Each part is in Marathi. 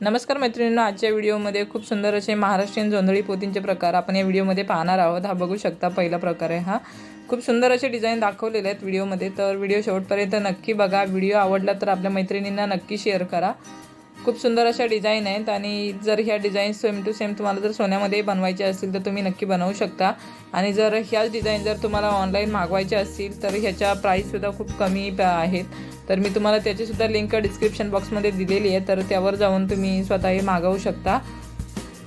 नमस्कार मैत्रिणींनो आजच्या व्हिडिओमध्ये खूप सुंदर असे महाराष्ट्रीयन जोंधळी पोतींचे प्रकार आपण या व्हिडिओमध्ये पाहणार आहोत. हा बघू शकता पहिला प्रकार आहे हा. खूप सुंदर असे डिझाईन दाखवलेले आहेत व्हिडिओमध्ये तर व्हिडिओ शेवटपर्यंत नक्की बघा. व्हिडिओ आवडला तर आपल्या मैत्रिणींना नक्की शेअर करा. खूप सुंदर अशा डिझाईन आहेत आणि जर ह्या डिझाईन सेम टू सेम तुम्हाला जर सोन्यामध्ये बनवायचे असतील तर तुम्ही नक्की बनवू शकता. आणि जर ह्याच डिझाईन जर तुम्हाला ऑनलाईन मागवायचे असतील तर ह्याच्या प्राईससुद्धा खूप कमी आहेत. तर मी तुम्हाला त्याचीसुद्धा लिंक डिस्क्रिप्शन बॉक्समध्ये दिलेली आहे. तर त्यावर जाऊन तुम्ही स्वतः हे मागवू शकता.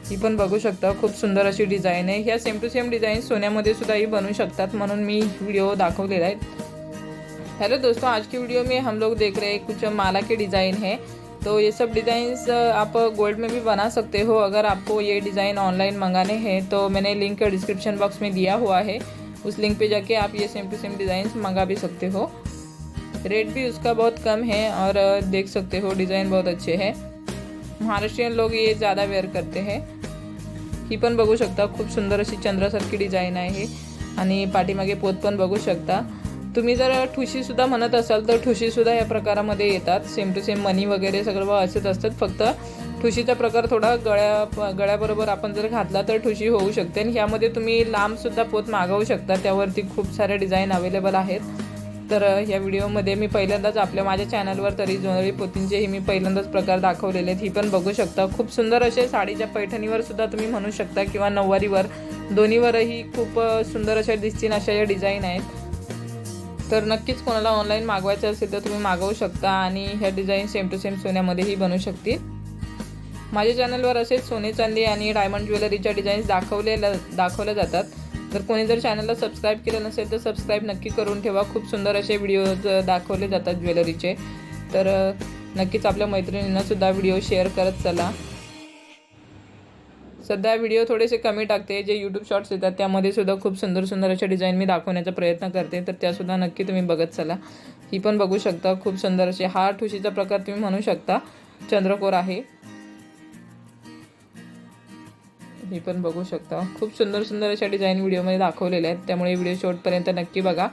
ही पण बघू शकता. खूप सुंदर अशी डिझाईन आहे. ह्या सेम टू सेम डिझाईन सोन्यामध्ये सुद्धाही बनवू शकतात म्हणून मी व्हिडिओ दाखवलेला आहे. हेलो दोस्तों आज की वीडियो में हम लोग देख रहे हैं. कुछ माला के डिज़ाइन है. तो ये सब डिज़ाइंस आप गोल्ड में भी बना सकते हो. अगर आपको ये डिज़ाइन ऑनलाइन मंगाने हैं तो मैंने लिंक डिस्क्रिप्शन बॉक्स में दिया हुआ है. उस लिंक पे जाके आप ये सेम टू सेम डिज़ाइंस मंगा भी सकते हो. रेट भी उसका बहुत कम है और देख सकते हो डिज़ाइन बहुत अच्छे हैं। महाराष्ट्रीयन लोग ये ज़्यादा वेअर करते हैं। ही पण बघू शकता खूप सुंदर अशी चंद्रासारखी डिझाईन आहे आणि पाठीमागे पोत पण बघू शकता. तुम्ही जर ठुशीसुद्धा म्हणत असाल तर ठुशीसुद्धा या प्रकारामध्ये येतात. सेम टू सेम मनी वगैरे सगळं असेच असतात. फक्त ठुशीचा प्रकार थोडा गळ्या गळ्याबरोबर आपण जर घातला तर ठुशी होऊ शकते. आणि ह्यामध्ये तुम्ही लांबसुद्धा पोत मागवू शकता. त्यावरती खूप सारे डिझाईन अवेलेबल आहेत. तर ह्या व्हिडिओमध्ये मी पहिल्यांदाच आपल्या माझ्या चॅनलवर तरी जोनरी पोतींचेही मी पहिल्यांदाच प्रकार दाखवलेले आहेत. ही पण बघू शकता. खूप सुंदर असे साडीच्या पैठणीवर सुद्धा तुम्ही म्हणू शकता किंवा नऊवारीवर. दोन्हीवरही खूप सुंदर अशा दिसतील अशा या डिझाईन आहेत. तर नक्कीच कोणाला ऑनलाईन मागवायचं असेल तर तुम्ही मागवू शकता आणि ह्या डिझाईन सेम टू सेम सोन्यामध्येही बनू शकतील. माझ्या चॅनलवर असेच सोने चांदी आणि डायमंड ज्वेलरीच्या डिझाईन्स दाखवलेल्या दाखवल्या जातात. जर कोणी जर चॅनलला सबस्क्राईब केलं नसेल तर सबस्क्राईब नक्की करून ठेवा. खूप सुंदर असे व्हिडिओज दाखवले जातात ज्वेलरीचे. तर नक्कीच आपल्या मैत्रिणींना सुद्धा व्हिडिओ शेअर करत चला. सध्या व्हिडिओ थोडेसे कमी टाकते जे यूट्यूब शॉर्ट्स येतात त्यामध्ये सुद्धा खूप सुंदर सुंदर अशा डिझाईन मी दाखवण्याचा प्रयत्न करते. तर त्यासुद्धा नक्की तुम्ही बघत चला. ही पण बघू शकता खूप सुंदर असे हा ठुशीचा प्रकार तुम्ही म्हणू शकता. चंद्रकोर आहे. हे पण बघू शकता. खूप सुंदर सुंदर अशा डिझाईन व्हिडिओमध्ये दाखवलेल्या आहेत. त्यामुळे व्हिडिओ शॉर्टपर्यंत नक्की बघा.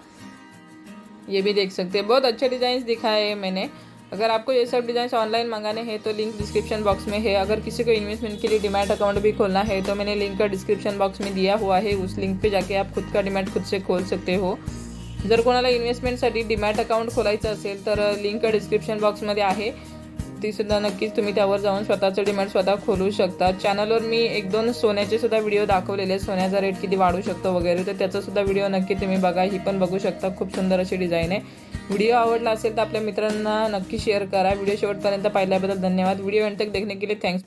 ये भी देख सकते हैं. बहुत अच्छे डिझाईन्स दिखाए हैं मैंने. अगर आपको ये सब डिज़ाइन ऑनलाइन मंगाने हैं तो लिंक डिस्क्रिप्शन बॉक्स में है. अगर किसी को इन्वेस्टमेंट के लिए डिमैट अकाउंट भी खोलना है तो मैंने लिंक का डिस्क्रिप्शन बॉक्स में दिया हुआ है. उस लिंक पे जाके आप खुद का डिमॅट खुद से खोल सकते हो. जर कोणाला इन्व्हेस्टमेंटसाठी डिमॅट अकाउंट खोलायचं असेल तर लिंक डिस्क्रिप्शन बॉक्समध्ये आहे. ती सुद्धा नक्कीच तुम्ही त्यावर जाऊन स्वतःचं डिमांड स्वतः खोलू शकता. चॅनलवर मी एक दोन सोन्याचे सुद्धा व्हिडिओ दाखवलेले आहेत. सोन्याचा रेट किती वाढू शकतो वगैरे. तर त्याचा सुद्धा व्हिडिओ नक्की तुम्ही बघा. ही पण बघू शकता. खूप सुंदर अशी डिझाईन आहे. व्हिडिओ आवडला असेल तर आपल्या मित्रांना नक्की शेअर करा. व्हिडिओ शेवटपर्यंत पाहिल्याबद्दल धन्यवाद. व्हिडिओ एंड तक देखने के लिए थँक्स